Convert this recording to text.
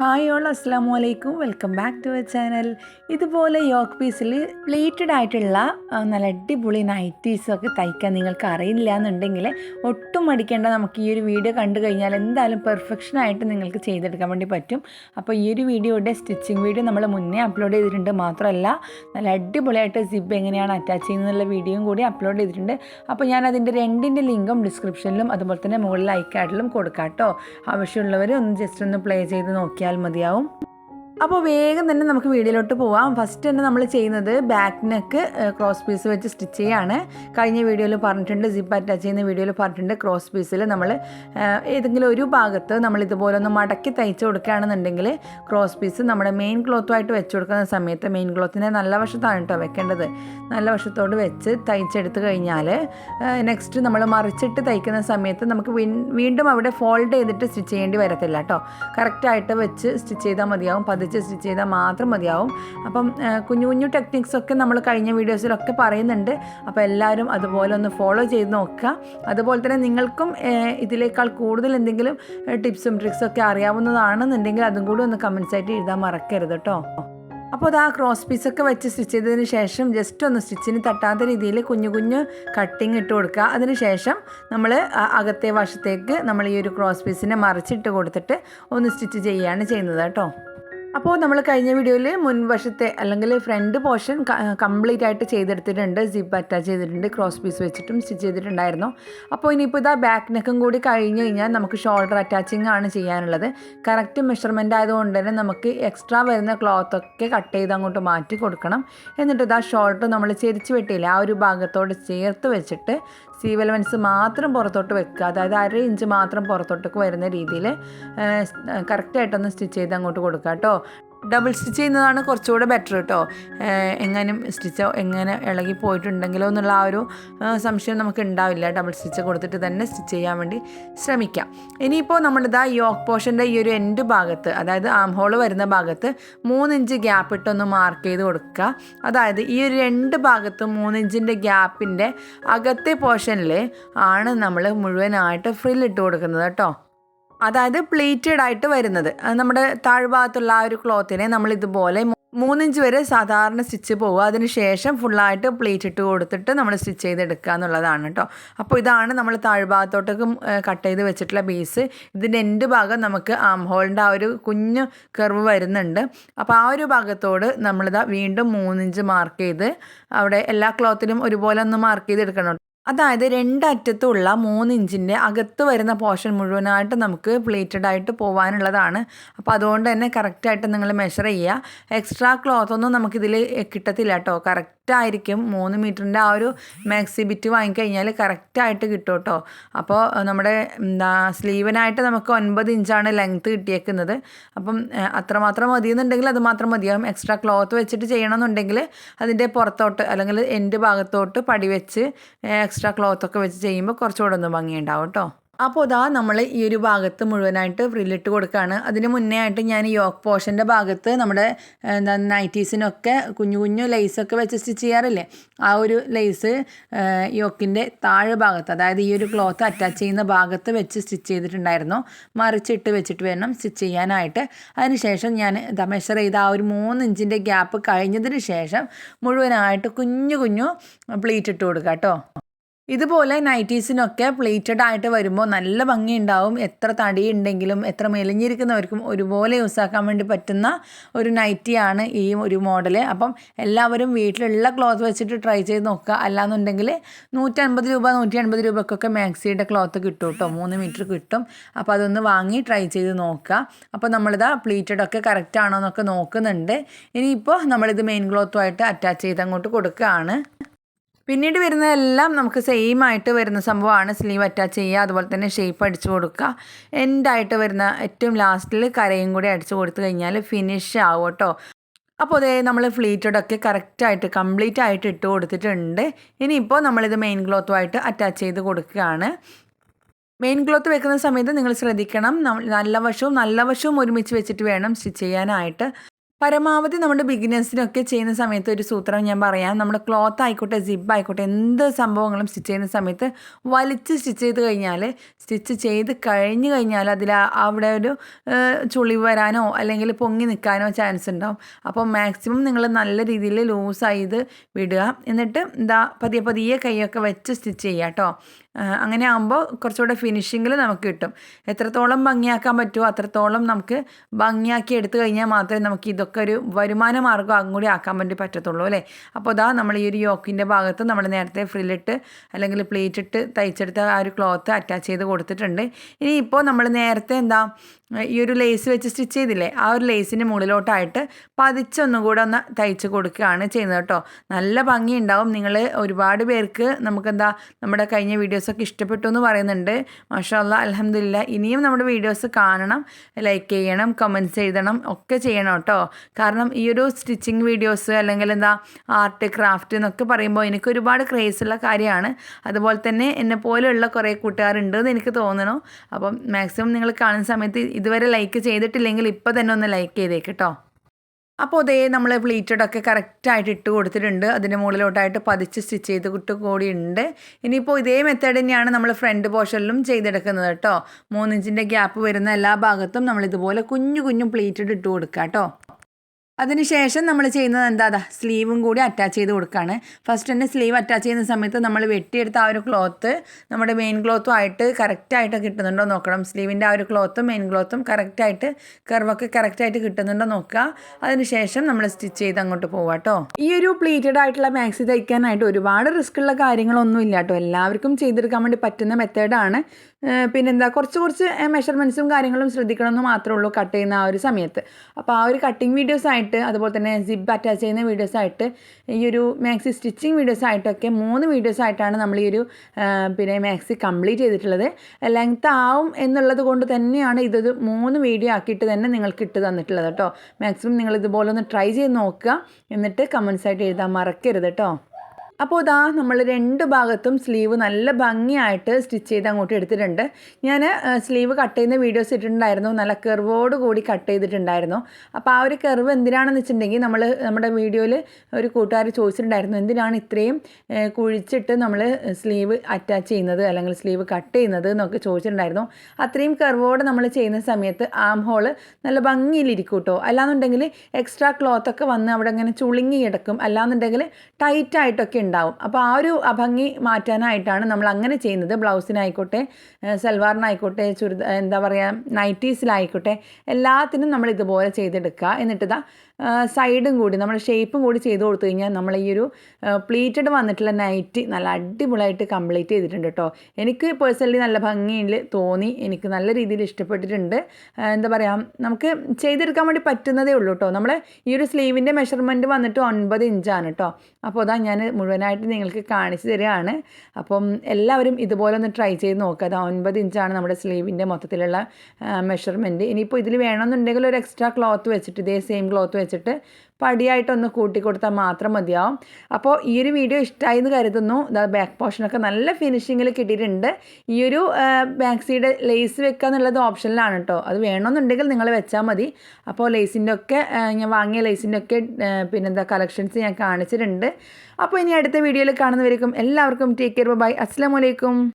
Hi all അസ്സാം വലൈക്കും welcome back to a channel. ഇതുപോലെ യോക്ക് പീസിൽ പ്ലേറ്റഡ് ആയിട്ടുള്ള നല്ല അടിപൊളി നൈറ്റീസൊക്കെ തയ്ക്കാൻ നിങ്ങൾക്ക് അറിയില്ല എന്നുണ്ടെങ്കിൽ ഒട്ടും മടിക്കേണ്ട. നമുക്ക് ഈ ഒരു വീഡിയോ കണ്ടു കഴിഞ്ഞാൽ എന്തായാലും പെർഫെക്ഷനായിട്ട് നിങ്ങൾക്ക് ചെയ്തെടുക്കാൻ വേണ്ടി പറ്റും. അപ്പോൾ ഈ ഒരു വീഡിയോയുടെ സ്റ്റിച്ചിങ് വീഡിയോ നമ്മൾ മുന്നേ അപ്ലോഡ് ചെയ്തിട്ടുണ്ട്. മാത്രമല്ല നല്ല അടിപൊളിയായിട്ട് സിബ് എങ്ങനെയാണ് അറ്റാച്ച് ചെയ്യുന്നതെന്നുള്ള വീഡിയോയും കൂടി അപ്ലോഡ് ചെയ്തിട്ടുണ്ട്. അപ്പോൾ ഞാൻ അതിന്റെ രണ്ടിന്റെ ലിങ്കും ഡിസ്ക്രിപ്ഷനിലും അതുപോലെ തന്നെ മുകളിൽ ഐക്കാർഡിലും കൊടുക്കാം കേട്ടോ. ആവശ്യമുള്ളവർ ഒന്ന് ജസ്റ്റ് ഒന്ന് പ്ലേ ചെയ്ത് നോക്കിയാൽ മതിയാവും. അപ്പോൾ വേഗം തന്നെ നമുക്ക് വീഡിയോയിലോട്ട് പോവാം. ഫസ്റ്റ് തന്നെ നമ്മൾ ചെയ്യുന്നത് ബാക്ക് നെക്ക് ക്രോസ് പീസ് വെച്ച് സ്റ്റിച്ച് ചെയ്യാണ്. കഴിഞ്ഞ വീഡിയോയിൽ പറഞ്ഞിട്ടുണ്ട് സിപ്പ് അറ്റാച്ച് ചെയ്യുന്ന വീഡിയോയിൽ പറഞ്ഞിട്ടുണ്ട് ക്രോസ് പീസിൽ നമ്മൾ ഏതെങ്കിലും ഒരു ഭാഗത്ത് നമ്മൾ ഇതുപോലെ ഒന്ന് മടക്കി തയ്ച്ച് കൊടുക്കുകയാണെന്നുണ്ടെങ്കിൽ ക്രോസ് പീസ് നമ്മുടെ മെയിൻ ക്ലോത്തുമായിട്ട് വെച്ച് കൊടുക്കുന്ന സമയത്ത് മെയിൻ ക്ലോത്തിനെ നല്ല വശത്താണ് കേട്ടോ വെക്കേണ്ടത്. നല്ല വശത്തോട് വെച്ച് തയ്ച്ചെടുത്ത് കഴിഞ്ഞാൽ നെക്സ്റ്റ് നമ്മൾ മറിച്ചിട്ട് തയ്ക്കുന്ന സമയത്ത് നമുക്ക് വീണ്ടും അവിടെ ഫോൾഡ് ചെയ്തിട്ട് സ്റ്റിച്ച് ചെയ്യേണ്ടി വരത്തില്ല കേട്ടോ. കറക്റ്റായിട്ട് വെച്ച് സ്റ്റിച്ച് ചെയ്താൽ മതിയാവും. പതിച്ച് സ്റ്റിച്ച് ചെയ്താൽ മാത്രം മതിയാവും. അപ്പം കുഞ്ഞു കുഞ്ഞു ടെക്നിക്സൊക്കെ നമ്മൾ കഴിഞ്ഞ വീഡിയോസിലൊക്കെ പറയുന്നുണ്ട്. അപ്പോൾ എല്ലാവരും അതുപോലെ ഒന്ന് ഫോളോ ചെയ്ത് നോക്കുക. അതുപോലെ തന്നെ നിങ്ങൾക്കും ഇതിലേക്കാൾ കൂടുതൽ എന്തെങ്കിലും ടിപ്സും ട്രിക്സും ഒക്കെ അറിയാവുന്നതാണെന്നുണ്ടെങ്കിൽ അതും കൂടി ഒന്ന് കമൻസ് ആയിട്ട് എഴുതാൻ മറക്കരുത് കേട്ടോ. അപ്പോൾ അത് ആ ക്രോസ് പീസൊക്കെ വെച്ച് സ്റ്റിച്ച് ചെയ്തതിന് ശേഷം ജസ്റ്റ് ഒന്ന് സ്റ്റിച്ചിന് തട്ടാത്ത രീതിയിൽ കുഞ്ഞു കുഞ്ഞു കട്ടിങ് ഇട്ട് കൊടുക്കുക. അതിന് ശേഷം നമ്മൾ അകത്തെ വശത്തേക്ക് നമ്മൾ ഈ ഒരു ക്രോസ് പീസിനെ മറിച്ചിട്ട് കൊടുത്തിട്ട് ഒന്ന് സ്റ്റിച്ച് ചെയ്യുകയാണ് ചെയ്യുന്നത് കേട്ടോ. അപ്പോൾ നമ്മൾ കഴിഞ്ഞ വീഡിയോയിൽ മുൻവശത്തെ അല്ലെങ്കിൽ ഫ്രണ്ട് പോർഷൻ കംപ്ലീറ്റ് ആയിട്ട് ചെയ്തെടുത്തിട്ടുണ്ട്. സിപ്പ് അറ്റാച്ച് ചെയ്തിട്ടുണ്ട് ക്രോസ് പീസ് വെച്ചിട്ടും സ്റ്റിച്ച് ചെയ്തിട്ടുണ്ടായിരുന്നു. അപ്പോൾ ഇനിയിപ്പോൾ ഇതാ ബാക്ക് നെക്കും കൂടി കഴിഞ്ഞ് കഴിഞ്ഞാൽ നമുക്ക് ഷോൾഡർ അറ്റാച്ചിങ് ആണ് ചെയ്യാനുള്ളത്. കറക്റ്റ് മെഷർമെന്റ് ആയതുകൊണ്ട് തന്നെ നമുക്ക് എക്സ്ട്രാ വരുന്ന ക്ലോത്ത് ഒക്കെ കട്ട് ചെയ്ത് അങ്ങോട്ട് മാറ്റി കൊടുക്കണം. എന്നിട്ട് ഇതാ ഷോൾഡർ നമ്മൾ ചെരിച്ച് വെട്ടിയില്ല ആ ഒരു ഭാഗത്തോട് ചേർത്ത് വെച്ചിട്ട് സീ വെലവൻസ് മാത്രം പുറത്തോട്ട് വെക്കുക. അതായത് അര ഇഞ്ച് മാത്രം പുറത്തോട്ടേക്ക് വരുന്ന രീതിയിൽ കറക്റ്റായിട്ടൊന്ന് സ്റ്റിച്ച് ചെയ്ത് അങ്ങോട്ട് കൊടുക്കുക കേട്ടോ. ഡബിൾ സ്റ്റിച്ച് ചെയ്യുന്നതാണ് കുറച്ചുകൂടെ ബെറ്റർ കേട്ടോ എങ്ങാനും സ്റ്റിച്ച് എങ്ങനെ ഇളകി പോയിട്ടുണ്ടെങ്കിലോ എന്നുള്ള ആ ഒരു സംശയം നമുക്ക് ഉണ്ടാവില്ല. ഡബിൾ സ്റ്റിച്ച് കൊടുത്തിട്ട് തന്നെ സ്റ്റിച്ച് ചെയ്യാൻ വേണ്ടി ശ്രമിക്കാം. ഇനിയിപ്പോൾ നമ്മളിതാ യോക്ക് പോർഷന്റെ ഈ ഒരു എൻഡ് ഭാഗത്ത് അതായത് ആം ഹോൾ വരുന്ന ഭാഗത്ത് മൂന്നിഞ്ച് ഗ്യാപ്പ് ഇട്ടൊന്ന് മാർക്ക് ചെയ്ത് കൊടുക്കുക. അതായത് ഈ ഒരു രണ്ട് ഭാഗത്തും മൂന്നിഞ്ചിന്റെ ഗ്യാപ്പിന്റെ അകത്തെ പോർഷനിൽ ആണ് നമ്മൾ മുഴുവനായിട്ട് ഫ്രില്ലിട്ട് കൊടുക്കുന്നത് കേട്ടോ അതായത് പ്ലേറ്റഡ് ആയിട്ട് വരുന്നത്. നമ്മുടെ താഴ്ഭാഗത്തുള്ള ആ ഒരു ക്ലോത്തിനെ നമ്മൾ ഇതുപോലെ മൂന്നിഞ്ച് വരെ സാധാരണ സ്റ്റിച്ച് പോകുക അതിന് ശേഷം ഫുള്ളായിട്ട് പ്ലേറ്റ് ഇട്ട് കൊടുത്തിട്ട് നമ്മൾ സ്റ്റിച്ച് ചെയ്തെടുക്കുക എന്നുള്ളതാണ് കേട്ടോ അപ്പോൾ ഇതാണ് നമ്മൾ താഴ്ഭാഗത്തോട്ടേക്ക് കട്ട് ചെയ്ത് വെച്ചിട്ടുള്ള ബേസ് ഇതിന്റെ എൻഡ് ഭാഗം നമുക്ക് ആം ഹോളിന്റെ ആ ഒരു കുഞ്ഞു കർവ് വരുന്നുണ്ട്. അപ്പോൾ ആ ഒരു ഭാഗത്തോട് നമ്മളിതാ വീണ്ടും മൂന്നിഞ്ച് മാർക്ക് ചെയ്ത് അവിടെ എല്ലാ ക്ലോത്തിലും ഒരുപോലെ ഒന്ന് മാർക്ക് ചെയ്തെടുക്കണം അതായത് രണ്ടറ്റത്തുള്ള മൂന്ന് ഇഞ്ചിന്റെ അകത്ത് വരുന്ന പോർഷൻ മുഴുവനായിട്ട് നമുക്ക് പ്ലേറ്റഡ് ആയിട്ട് പോകാനുള്ളതാണ് അപ്പോൾ അതുകൊണ്ട് തന്നെ കറക്റ്റായിട്ട് നിങ്ങൾ മെഷർ ചെയ്യുക. എക്സ്ട്രാ ക്ലോത്ത് ഒന്നും നമുക്കിതിൽ കിട്ടത്തില്ല കേട്ടോ. കറക്റ്റായിരിക്കും. മൂന്ന് മീറ്ററിന്റെ ആ ഒരു മാക്സിബിറ്റ് വാങ്ങിക്കഴിഞ്ഞാൽ കറക്റ്റായിട്ട് കിട്ടും കേട്ടോ. അപ്പോൾ നമ്മുടെ എന്താ സ്ലീവിനായിട്ട് നമുക്ക് ഒൻപത് ഇഞ്ചാണ് ലെങ്ത്ത് കിട്ടിയേക്കുന്നത്. അപ്പം അത്രമാത്രം മതി എന്നുണ്ടെങ്കിൽ അതുമാത്രം മതിയാവും. എക്സ്ട്രാ ക്ലോത്ത് വെച്ചിട്ട് ചെയ്യണമെന്നുണ്ടെങ്കിൽ അതിന്റെ പുറത്തോട്ട് അല്ലെങ്കിൽ എന്റെ ഭാഗത്തോട്ട് പടി വെച്ച് ക്ലോത്തൊക്കെ വെച്ച് ചെയ്യുമ്പോൾ കുറച്ചുകൂടെ ഒന്ന് ഭംഗിയുണ്ടാവും കേട്ടോ അപ്പോൾ ഇതാ നമ്മൾ ഈ ഒരു ഭാഗത്ത് മുഴുവനായിട്ട് ഫ്രില്ലിട്ട് കൊടുക്കുകയാണ് അതിന് മുന്നേ ആയിട്ട് ഞാൻ യോക്ക് പോർഷന്റെ ഭാഗത്ത് നമ്മുടെ എന്താ നൈറ്റീസിനൊക്കെ കുഞ്ഞു കുഞ്ഞു ലേസൊക്കെ വെച്ച് സ്റ്റിച്ച് ചെയ്യാറില്ലേ? ആ ഒരു ലേസ് യോക്കിന്റെ താഴെ ഭാഗത്ത് അതായത് ഈ ഒരു ക്ലോത്ത് അറ്റാച്ച് ചെയ്യുന്ന ഭാഗത്ത് വെച്ച് സ്റ്റിച്ച് ചെയ്തിട്ടുണ്ടായിരുന്നു. മറിച്ചിട്ട് വെച്ചിട്ട് വേണം സ്റ്റിച്ച് ചെയ്യാനായിട്ട്. അതിനുശേഷം ഞാൻ ഇതാ മെഷർ ചെയ്ത ആ ഒരു മൂന്ന് ഇഞ്ചിന്റെ ഗ്യാപ്പ് കഴിഞ്ഞതിന് ശേഷം മുഴുവനായിട്ട് കുഞ്ഞു കുഞ്ഞു പ്ലീറ്റ് ഇട്ട് കൊടുക്കുക കേട്ടോ ഇതുപോലെ നൈറ്റീസിനൊക്കെ പ്ലേറ്റഡ് ആയിട്ട് വരുമ്പോൾ നല്ല ഭംഗിയുണ്ടാവും. എത്ര തടി ഉണ്ടെങ്കിലും എത്ര മെലിഞ്ഞിരിക്കുന്നവർക്കും ഒരുപോലെ യൂസ് ആക്കാൻ വേണ്ടി പറ്റുന്ന ഒരു നൈറ്റിയാണ് ഈ ഒരു മോഡൽ അപ്പം എല്ലാവരും വീട്ടിലുള്ള ക്ലോത്ത് വെച്ചിട്ട് ട്രൈ ചെയ്ത് നോക്കുക. അല്ലാന്നുണ്ടെങ്കിൽ നൂറ്റൻപത് രൂപ നൂറ്റി അൻപത് രൂപക്കൊക്കെ മാക്സിയുടെ ക്ലോത്ത് കിട്ടും കേട്ടോ. മൂന്ന് മീറ്റർ കിട്ടും. അപ്പോൾ അതൊന്ന് വാങ്ങി ട്രൈ ചെയ്ത് നോക്കുക. അപ്പോൾ നമ്മളിതാ പ്ലീറ്റഡ് ഒക്കെ കറക്റ്റ് ആണോ എന്നൊക്കെ നോക്കുന്നുണ്ട്. ഇനിയിപ്പോൾ നമ്മളിത് മെയിൻ ക്ലോത്തുമായിട്ട് അറ്റാച്ച് ചെയ്ത് അങ്ങോട്ട് കൊടുക്കുകയാണ്. പിന്നീട് വരുന്നതെല്ലാം നമുക്ക് സെയിം ആയിട്ട് വരുന്ന സംഭവമാണ്. സ്ലീവ് അറ്റാച്ച് ചെയ്യുക അതുപോലെ തന്നെ ഷേപ്പ് അടിച്ചു കൊടുക്കുക. എൻഡായിട്ട് വരുന്ന ഏറ്റവും ലാസ്റ്റിൽ കരയും കൂടി അടിച്ചു കൊടുത്തു കഴിഞ്ഞാൽ ഫിനിഷ് ആവും കേട്ടോ. അപ്പോൾ അതേ നമ്മൾ ഫ്ലീറ്റഡൊക്കെ കറക്റ്റായിട്ട് കംപ്ലീറ്റ് ആയിട്ട് ഇട്ട് കൊടുത്തിട്ടുണ്ട്. ഇനിയിപ്പോൾ നമ്മളിത് മെയിൻ ക്ലോത്തുമായിട്ട് അറ്റാച്ച് ചെയ്ത് കൊടുക്കുകയാണ്. മെയിൻ ക്ലോത്ത് വെക്കുന്ന സമയത്ത് നിങ്ങൾ ശ്രദ്ധിക്കണം. നല്ല വശവും നല്ല വശവും ഒരുമിച്ച് വെച്ചിട്ട് വേണം സ്റ്റിച്ച് ചെയ്യാനായിട്ട്. പരമാവധി നമ്മുടെ ബിഗിനേഴ്സിനൊക്കെ ചെയ്യുന്ന സമയത്ത് ഒരു സൂത്രം ഞാൻ പറയാം. നമ്മൾ ക്ലോത്ത് ആയിക്കോട്ടെ സിബ് ആയിക്കോട്ടെ എന്ത് സംഭവങ്ങളും സ്റ്റിച്ച് ചെയ്യുന്ന സമയത്ത് വലിച്ച് സ്റ്റിച്ച് ചെയ്ത് കഴിഞ്ഞാൽ സ്റ്റിച്ച് ചെയ്ത് കഴിഞ്ഞ് കഴിഞ്ഞാൽ അതിൽ അവിടെ ഒരു ചുളി വരാനോ അല്ലെങ്കിൽ പൊങ്ങി നിൽക്കാനോ ചാൻസ് ഉണ്ടാവും. അപ്പോൾ മാക്സിമം നിങ്ങൾ നല്ല രീതിയിൽ ലൂസായി ഇത് വിടുക. എന്നിട്ട് എന്താ പതിയെ പതിയെ കൈയൊക്കെ വെച്ച് സ്റ്റിച്ച് ചെയ്യുക കേട്ടോ. അങ്ങനെ ആകുമ്പോൾ കുറച്ചുകൂടെ ഫിനിഷിങ്ങിൽ നമുക്ക് കിട്ടും. എത്രത്തോളം ഭംഗിയാക്കാൻ പറ്റുമോ അത്രത്തോളം നമുക്ക് ഭംഗിയാക്കി എടുത്തു കഴിഞ്ഞാൽ മാത്രമേ നമുക്ക് ഇതൊക്കെ ഒരു വരുമാന മാർഗം അങ്ങും കൂടി ആക്കാൻ വേണ്ടി പറ്റത്തുള്ളൂ അല്ലേ? അപ്പോൾ ഇതാ നമ്മൾ ഈ ഒരു യോക്കിന്റെ ഭാഗത്ത് നമ്മൾ നേരത്തെ ഫ്രില്ലിട്ട് അല്ലെങ്കിൽ പ്ലേറ്റ് ഇട്ട് തയ്ച്ചെടുത്ത ആ ഒരു ക്ലോത്ത് അറ്റാച്ച് ചെയ്ത് കൊടുത്തിട്ടുണ്ട്. ഇനി ഇപ്പോൾ നമ്മൾ നേരത്തെ എന്താ ഈ ഒരു ലേസ് വെച്ച് സ്റ്റിച്ച് ചെയ്തില്ലേ? ആ ഒരു ലേസിന്റെ മുകളിലോട്ടായിട്ട് പതിച്ചൊന്നും കൂടെ ഒന്ന് തയ്ച്ച് കൊടുക്കുകയാണ് ചെയ്യുന്നത് കേട്ടോ. നല്ല ഭംഗിയുണ്ടാവും. നിങ്ങൾ ഒരുപാട് പേർക്ക് നമുക്കെന്താ നമ്മുടെ കഴിഞ്ഞ വീഡിയോസൊക്കെ ഇഷ്ടപ്പെട്ടു എന്ന് പറയുന്നുണ്ട്. മാഷാല്ല അലഹമില്ല ഇനിയും നമ്മുടെ വീഡിയോസ് കാണണം ലൈക്ക് ചെയ്യണം കമന്റ്സ് എഴുതണം ഒക്കെ ചെയ്യണം കേട്ടോ. കാരണം ഈ ഒരു സ്റ്റിച്ചിങ് വീഡിയോസ് അല്ലെങ്കിൽ എന്താ ആർട്ട് ക്രാഫ്റ്റ് എന്നൊക്കെ പറയുമ്പോൾ എനിക്ക് ഒരുപാട് ക്രേസുള്ള കാര്യമാണ്. അതുപോലെ തന്നെ എന്നെ പോലെയുള്ള കുറേ കൂട്ടുകാരുണ്ട് എന്ന് എനിക്ക് തോന്നണു. അപ്പം മാക്സിമം നിങ്ങൾ കാണുന്ന സമയത്ത് ഇതുവരെ ലൈക്ക് ചെയ്തിട്ടില്ലെങ്കിൽ ഇപ്പോൾ തന്നെ ഒന്ന് ലൈക്ക് ചെയ്തേക്ക് കേട്ടോ അപ്പോൾ അതേ നമ്മൾ പ്ലീറ്റഡൊക്കെ കറക്റ്റായിട്ട് ഇട്ട് കൊടുത്തിട്ടുണ്ട്. അതിന്റെ മുകളിലോട്ടായിട്ട് പതിച്ച് സ്റ്റിച്ച് ചെയ്ത് കിട്ട് കൂടിയുണ്ട്. ഇനിയിപ്പോൾ ഇതേ മെത്തേഡ് തന്നെയാണ് നമ്മൾ ഫ്രണ്ട് പോർഷനിലും ചെയ്തെടുക്കുന്നത് കേട്ടോ മൂന്നിഞ്ചിന്റെ ഗ്യാപ്പ് വരുന്ന എല്ലാ ഭാഗത്തും നമ്മൾ ഇതുപോലെ കുഞ്ഞു കുഞ്ഞു പ്ലീറ്റഡ് ഇട്ട് കൊടുക്കുക കേട്ടോ അതിനുശേഷം നമ്മൾ ചെയ്യുന്നത് എന്താ? സ്ലീവും കൂടി അറ്റാച്ച് ചെയ്ത് കൊടുക്കുകയാണ് ഫസ്റ്റ് തന്നെ സ്ലീവ് അറ്റാച്ച് ചെയ്യുന്ന സമയത്ത് നമ്മൾ വെട്ടിയെടുത്ത ആ ഒരു ക്ലോത്ത് നമ്മുടെ മെയിൻ ക്ലോത്തും ആയിട്ട് കറക്റ്റായിട്ട് കിട്ടുന്നുണ്ടോ നോക്കണം. സ്ലീവിന്റെ ആ ഒരു ക്ലോത്തും മെയിൻ ക്ലോത്തും കറക്റ്റായിട്ട് കർവൊക്കെ കറക്റ്റായിട്ട് കിട്ടുന്നുണ്ടോ നോക്കുക. അതിനുശേഷം നമ്മൾ സ്റ്റിച്ച് ചെയ്ത് അങ്ങോട്ട് പോവാം കേട്ടോ ഈ ഒരു പ്ലീറ്റഡ് ആയിട്ടുള്ള മാക്സി തയ്ക്കാനായിട്ട് ഒരുപാട് റിസ്ക്കുള്ള കാര്യങ്ങളൊന്നും ഇല്ല കേട്ടോ എല്ലാവർക്കും ചെയ്തെടുക്കാൻ വേണ്ടി പറ്റുന്ന മെത്തേഡാണ് പിന്നെന്താ കുറച്ച് കുറച്ച് മെഷർമെന്റ്സും കാര്യങ്ങളും ശ്രദ്ധിക്കണം എന്ന് മാത്രമേ ഉള്ളൂ കട്ട് ചെയ്യുന്ന ആ ഒരു സമയത്ത്. അപ്പോൾ ആ ഒരു കട്ടിങ് വീഡിയോസ് ആയിട്ട് അതുപോലെ തന്നെ സിബ് അറ്റാച്ച് ചെയ്യുന്ന വീഡിയോസ് ആയിട്ട് ഈ ഒരു മാക്സി സ്റ്റിച്ചിങ് വീഡിയോസ് ആയിട്ടൊക്കെ മൂന്ന് വീഡിയോസ് ആയിട്ടാണ് നമ്മൾ ഈ ഒരു പിന്നെ മാക്സി കംപ്ലീറ്റ് ചെയ്തിട്ടുള്ളത്. ലെങ്ത് ആവും എന്നുള്ളത് കൊണ്ട് തന്നെയാണ് ഇതൊരു മൂന്ന് വീഡിയോ ആക്കിയിട്ട് തന്നെ നിങ്ങൾക്ക് ഇട്ട് തന്നിട്ടുള്ളത് കേട്ടോ മാക്സിമം നിങ്ങൾ ഇതുപോലെ ഒന്ന് ട്രൈ ചെയ്ത് നോക്കുക. എന്നിട്ട് കമൻസ് ആയിട്ട് എഴുതാൻ മറക്കരുത് കേട്ടോ അപ്പോൾ ഇതാ നമ്മൾ രണ്ട് ഭാഗത്തും സ്ലീവ് നല്ല ഭംഗിയായിട്ട് സ്റ്റിച്ച് ചെയ്ത് അങ്ങോട്ട് എടുത്തിട്ടുണ്ട്. ഞാൻ സ്ലീവ് കട്ട് ചെയ്യുന്ന വീഡിയോസ് ഇട്ടിട്ടുണ്ടായിരുന്നു. നല്ല കെർവോട് കൂടി കട്ട് ചെയ്തിട്ടുണ്ടായിരുന്നു. അപ്പോൾ ആ ഒരു കെർവ് എന്തിനാണെന്ന് വെച്ചിട്ടുണ്ടെങ്കിൽ നമ്മൾ നമ്മുടെ വീഡിയോയിൽ ഒരു കൂട്ടുകാർ ചോദിച്ചിട്ടുണ്ടായിരുന്നു എന്തിനാണ് ഇത്രയും കുഴിച്ചിട്ട് നമ്മൾ സ്ലീവ് അറ്റാച്ച് ചെയ്യുന്നത് അല്ലെങ്കിൽ സ്ലീവ് കട്ട് ചെയ്യുന്നത് എന്നൊക്കെ ചോദിച്ചിട്ടുണ്ടായിരുന്നു. അത്രയും കെർവോട് നമ്മൾ ചെയ്യുന്ന സമയത്ത് ആം ഹോൾ നല്ല ഭംഗിയിലിരിക്കും കേട്ടോ അല്ലാന്നുണ്ടെങ്കിൽ എക്സ്ട്രാ ക്ലോത്തൊക്കെ വന്ന് അവിടെ ഇങ്ങനെ ചുളുങ്ങി കിടക്കും. അല്ലാന്നുണ്ടെങ്കിൽ ടൈറ്റായിട്ടൊക്കെ ഉണ്ടാവും. അപ്പോൾ ആ ഒരു അഭംഗി മാറ്റാനായിട്ടാണ് നമ്മൾ അങ്ങനെ ചെയ്യുന്നത്. ബ്ലൗസിനായിക്കോട്ടെ സൽവാറിനായിക്കോട്ടെ ചുരിദ എന്താ പറയുക നൈറ്റീസിലായിക്കോട്ടെ എല്ലാത്തിനും നമ്മൾ ഇതുപോലെ ചെയ്തെടുക്കുക. എന്നിട്ടിതാ സൈഡും കൂടി നമ്മൾ ഷേപ്പും കൂടി ചെയ്ത് കൊടുത്തു കഴിഞ്ഞാൽ നമ്മൾ ഈ ഒരു പ്ലീറ്റഡ് വന്നിട്ടുള്ള നൈറ്റ് നല്ല അടിപൊളിയായിട്ട് കംപ്ലീറ്റ് ചെയ്തിട്ടുണ്ട് കേട്ടോ. എനിക്ക് പേഴ്സണലി നല്ല ഭംഗിയിൽ തോന്നി എനിക്ക് നല്ല രീതിയിൽ ഇഷ്ടപ്പെട്ടിട്ടുണ്ട്. എന്താ പറയുക നമുക്ക് ചെയ്തെടുക്കാൻ വേണ്ടി പറ്റുന്നതേ ഉള്ളൂ കേട്ടോ. നമ്മൾ ഈ ഒരു സ്ലീവിന്റെ മെഷർമെന്റ് വന്നിട്ട് ഒൻപത് ഇഞ്ചാണ് കേട്ടോ. അപ്പോൾ അതാ ഞാൻ മുഴുവനായിട്ട് നിങ്ങൾക്ക് കാണിച്ചു തരികയാണ്. അപ്പം എല്ലാവരും ഇതുപോലെ ഒന്ന് ട്രൈ ചെയ്ത് നോക്കുക അത് ഒൻപത് ഇഞ്ചാണ് നമ്മുടെ സ്ലീവിന്റെ മൊത്തത്തിലുള്ള മെഷർമെന്റ്. ഇനിയിപ്പോൾ ഇതിൽ വേണമെന്നുണ്ടെങ്കിൽ ഒരു എക്സ്ട്രാ ക്ലോത്ത് വെച്ചിട്ട് ഇതേ സെയിം ക്ലോത്ത് വെച്ചിട്ട് പടിയായിട്ടൊന്ന് കൂട്ടിക്കൊടുത്താൽ മാത്രം മതിയാവും. അപ്പോൾ ഈ ഒരു വീഡിയോ ഇഷ്ടമായി എന്ന് കരുതുന്നു ബാക്ക് പോർഷനൊക്കെ നല്ല ഫിനിഷിങ്ങിൽ കിട്ടിയിട്ടുണ്ട്. ഈ ഒരു ബാക്സിയുടെ ലേസ് വെക്കുക എന്നുള്ളത് ഓപ്ഷനിലാണ് കേട്ടോ അത് വേണമെന്നുണ്ടെങ്കിൽ നിങ്ങൾ വെച്ചാൽ മതി. അപ്പോൾ ലേസിന്റെ ഒക്കെ ഞാൻ വാങ്ങിയ ലേസിന്റെ ഒക്കെ പിന്നെന്താ കളക്ഷൻസ് ഞാൻ കാണിച്ചിട്ടുണ്ട്. അപ്പോൾ ഇനി അടുത്ത വീഡിയോയിൽ കാണുന്നവരേക്കും എല്ലാവർക്കും ടേക്ക് കെയർ ബൈ അസ്സാം വലൈക്കും